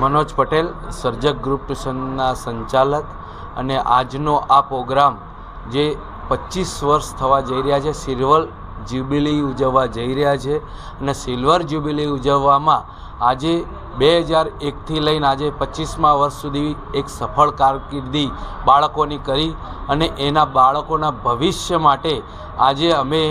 મનોજ પટેલ, સર્જક ગ્રુપ ટ્યુશનના સંચાલક અને આજનો આ પ્રોગ્રામ જે પચીસ વર્ષ થવા જઈ રહ્યા છે, સિલ્વર જ્યુબિલી ઉજવવા જઈ રહ્યા છે અને સિલ્વર જ્યુબિલી ઉજવવામાં આજે બે હજાર એકથી લઈને આજે પચીસમા વર્ષ સુધી એક સફળ કારકિર્દી બાળકોની કરી અને એના બાળકોના ભવિષ્ય માટે આજે અમે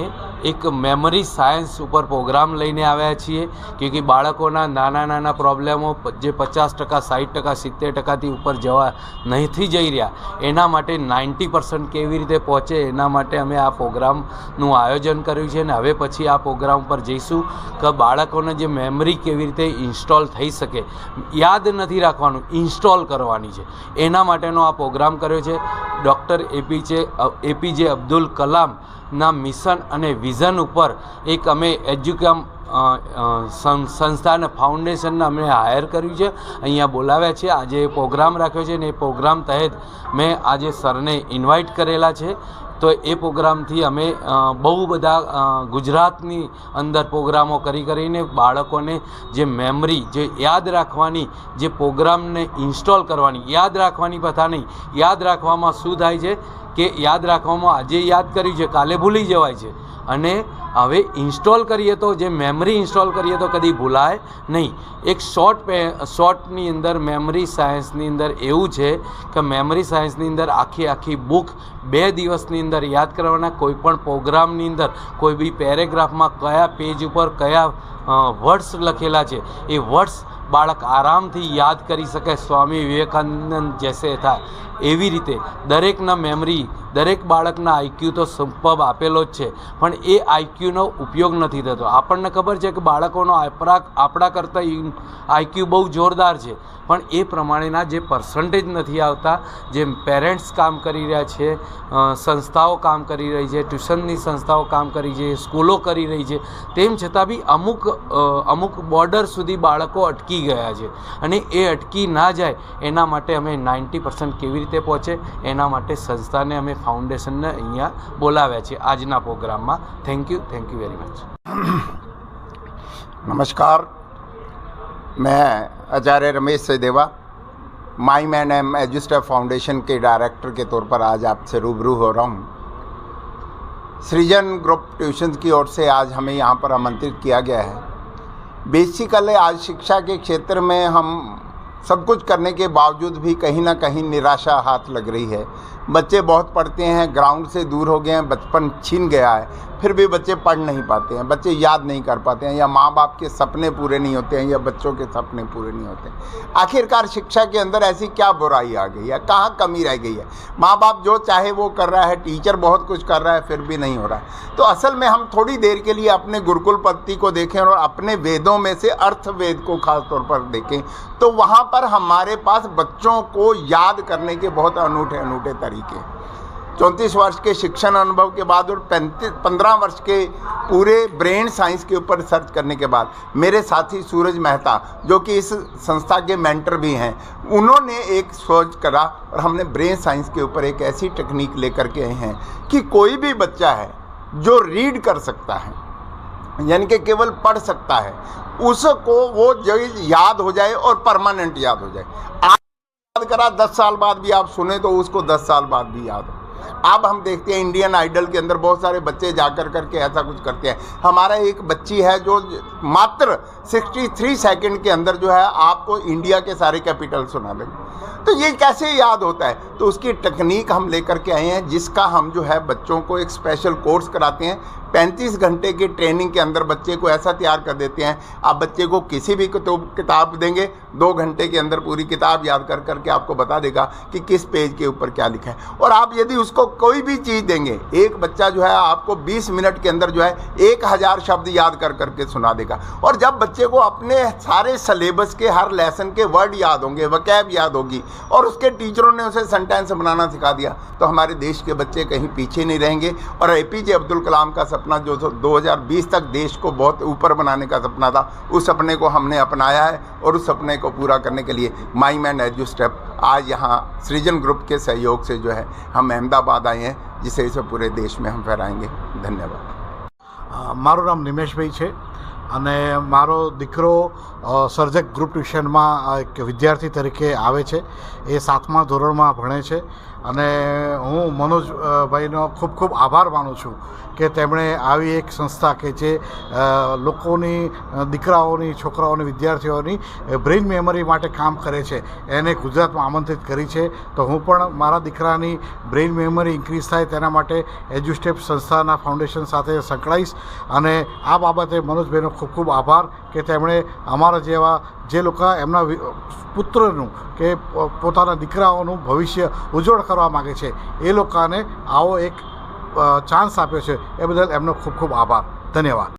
એક મેમરી સાયન્સ ઉપર પ્રોગ્રામ લઈને આવ્યા છીએ. કે કે બાળકોના નાના નાના પ્રોબ્લેમો જે પચાસ ટકા સાઠ ટકા, સિત્તેર ટકાથી ઉપર જવા નહીંથી જઈ રહ્યા, એના માટે નાઇન્ટી પર્સન્ટ કેવી રીતે પહોંચે, એના માટે અમે આ પ્રોગ્રામનું આયોજન કર્યું છે અને હવે પછી આ પ્રોગ્રામ પર જઈશું કે બાળકોને જે મેમરી કેવી રીતે ઇન્સ્ટોલ થઈ શકે. યાદ નથી રાખવાનું ઇન્સ્ટોલ કરવાની છે. એના માટેનો આ પ્રોગ્રામ કર્યો છે. Doctor A P J A P J Abdul કલામના mission અને વિઝન ઉપર એક અમે એજ્યુકેમ સંસ્થાને અને ફાઉન્ડેશનને અમે હાયર કર્યું છે. અહીંયા બોલાવ્યા છે. આજે પ્રોગ્રામ રાખ્યો છે ને એ પ્રોગ્રામ તહેત મેં આજે સરને ઇન્વાઇટ કરેલા છે. તો એ પ્રોગ્રામથી અમે બહુ બધા ગુજરાતની અંદર પ્રોગ્રામો કરી કરીને બાળકોને જે મેમરી, જે યાદ રાખવાની, જે પ્રોગ્રામને ઇન્સ્ટોલ કરવાની, યાદ રાખવાની પ્રથા નહીં, યાદ રાખવામાં શું થાય છે? કે યાદ રાખવામાં આજે યાદ કર્યું છે, કાલે ભૂલી જવાય છે. અને હવે ઇન્સ્ટોલ કરીએ તો, જે મેમરી ઇન્સ્ટોલ કરીએ તો કદી ભૂલાય નહીં. એક શોર્ટ શોર્ટની અંદર મેમરી સાયન્સની અંદર એવું છે કે મેમરી સાયન્સની અંદર આખી આખી બુક બે દિવસની અંદર યાદ કરવાના, કોઈ પણ પ્રોગ્રામની અંદર, કોઈ બી પેરેગ્રાફમાં કયા પેજ ઉપર કયા વર્ડ્સ લખેલા છે. એ વર્ડ્સ બાળક આરામથી યાદ કરી શકે સ્વામી વિવેકાનંદ જેસે થાય એવી રીતે દરેકના મેમરી દરેક બાળકના આઈક્યુ તો સંભવ આપેલો જ છે, પણ એ આઈક્યુનો ઉપયોગ નથી થતો. આપણને ખબર છે કે બાળકોનો આપણા આપણા કરતાં આઈક્યુ બહુ જોરદાર છે, પણ એ પ્રમાણેના જે પર્સન્ટેજ નથી આવતા જે પેરેન્ટ્સ કામ કરી રહ્યા છે સંસ્થાઓ કામ કરી રહી છે, ટ્યુશનની સંસ્થાઓ કામ કરી છે, સ્કૂલો કરી રહી છે, તેમ છતાં બી અમુક અમુક બોર્ડર સુધી બાળકો અટકી ગયા છે. અને એ અટકી ના જાય, એના માટે અમે નાઇન્ટી પર્સન્ટ કેવી રીતે પહોંચે, એના માટે સંસ્થાને અમે ફાઉન્ડેશનને અહીંયા બોલાવ્યા છે આજના પ્રોગ્રામમાં thank you thank you very much नमस्कार मैं Acharya Ramesh Sachdeva my man M adjuster foundation के डायरेक्टर के तौर पर आज आपसे रूबरू हो रहा हूँ सृजन ग्रुप ट्यूशन की ओर से आज हमें यहाँ पर आमंत्रित किया गया है बेसिकली आज शिक्षा के क्षेत्र में हम सब कुछ करने के बावजूद भी कहीं ना कहीं निराशा हाथ लग रही है बच्चे बहुत पढ़ते हैं ग्राउंड से दूर हो गए हैं, बचपन छीन गया है, फिर भी बच्चे पढ़ नहीं पाते हैं, बच्चे याद नहीं कर पाते हैं, या माँ बाप के सपने पूरे नहीं होते हैं, या बच्चों के सपने पूरे नहीं होते आखिरकार शिक्षा के अंदर ऐसी क्या बुराई आ गई है? कहाँ कमी रह गई है? माँ बाप जो चाहे वो कर रहा है, टीचर बहुत कुछ कर रहा है, फिर भी नहीं हो रहा है। तो असल में हम थोड़ी देर के लिए अपने गुरुकुल पत्ति को देखें और अपने वेदों में से अर्थ वेद को खास तौर पर देखें तो वहाँ पर हमारे पास बच्चों को याद करने के बहुत अनूठे अनूठे तरीके हैं चौंतीस वर्ष के शिक्षण अनुभव के बाद और पैंतीस, पंद्रह वर्ष के पूरे ब्रेन साइंस के ऊपर रिसर्च करने के बाद मेरे साथी सूरज मेहता, जो कि इस संस्था के मेंटर भी हैं, उन्होंने एक सोच करा और हमने ब्रेन साइंस के ऊपर एक ऐसी टेक्निक लेकर के आए हैं कि कोई भी बच्चा है जो रीड कर सकता है, यानी कि केवल पढ़ सकता है, उसको वो जो याद हो जाए और परमानेंट याद हो जाए। याद करा, दस साल बाद भी आप सुने तो उसको दस साल बाद भी याद अब हम देखते हैं इंडियन आइडल के अंदर बहुत सारे बच्चे जाकर करके ऐसा कुछ करते हैं। हमारा एक बच्ची है जो मात्र 63 सेकंड के अंदर जो है आपको इंडिया के सारे कैपिटल सुना देंगे। तो ये कैसे याद होता है? तो उसकी टेक्निक हम लेकर के आए हैं, जिसका हम जो है बच्चों को एक स्पेशल कोर्स कराते हैं। 35 घंटे की ट्रेनिंग के अंदर बच्चे को ऐसा तैयार कर देते हैं, आप बच्चे को किसी भी किताब देंगे, दो घंटे के अंदर पूरी किताब याद कर, करके आपको बता देगा कि किस पेज के ऊपर क्या लिखा है। और आप यदि उसको कोई भी चीज़ देंगे, एक बच्चा जो है आपको 20 मिनट के अंदर जो है एक हज़ार शब्द याद कर, करके सुना देगा। और जब बच्चे को अपने सारे सलेबस के, हर लेसन के वर्ड याद होंगे वकैब याद होगी, और उसके टीचरों ने उसे सेंटेंस बनाना सिखा दिया तो हमारे देश के बच्चे कहीं पीछे नहीं रहेंगे। और ए पी जे अब्दुल कलाम का सपना जो तो 2020 तक देश को बहुत ऊपर बनाने का सपना था उस सपने को हमने अपनाया है और उस सपने को पूरा करने के लिए माई मैन एजू स्टेप आज यहाँ सृजन ग्रुप के सहयोग से जो है हम अहमदाबाद आए हैं जिसे इसे पूरे देश में हम फहराएंगे धन्यवाद અ, મારું નામ નિમેશભાઈ છે અને મારો દીકરો સર્જક ગ્રુપ ટ્યુશનમાં એક વિદ્યાર્થી તરીકે આવે છે. એ સાતમા ધોરણમાં ભણે છે. અને હું મનોજભાઈનો ખૂબ ખૂબ આભાર માનું છું કે તેમણે આવી એક સંસ્થા કે જે લોકોની દીકરાઓની, છોકરાઓની, વિદ્યાર્થીઓની બ્રેઇન મેમરી માટે કામ કરે છે. એને ગુજરાતમાં આમંત્રિત કરી છે. તો હું પણ મારા દીકરાની બ્રેઇન મેમરી ઇન્ક્રીઝ થાય તેના માટે એજ્યુસ્ટેપ સંસ્થાના ફાઉન્ડેશન સાથે સંકળાઈશ. અને આ બાબતે મનોજભાઈનો ખૂબ ખૂબ આભાર કે તેમણે અમારા જેવા જે લોકો એમના પુત્રનું કે પોતાના દીકરાઓનું ભવિષ્ય ઉજ્જવળ કરવા માગે છે, એ લોકોને આવો એક ચાન્સ આપ્યો છે, એ બદલ એમનો ખૂબ ખૂબ આભાર. ધન્યવાદ.